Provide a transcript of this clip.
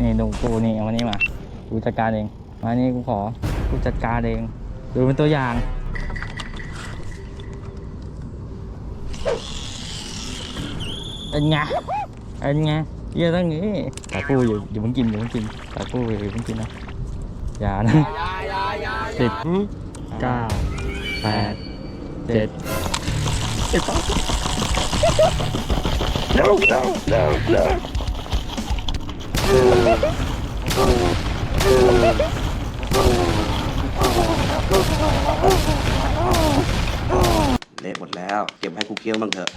นี่ดูกูนี่เอามานี่มากูจัดการเองมานี่กูขอกูจัดการเอง ดูเป็นตัวอย่างเป็นไงเป็นไงเยี่ยตั้งนี้ตาปูอยู่อยู่มึงกินอยู่มึงกินตาปูอยู่มึงกินนะอย่านะสิบเก้าแปดเจ็ด เละหมดแล้ว เก็บให้กูเคี้ยวบ้างเถอะ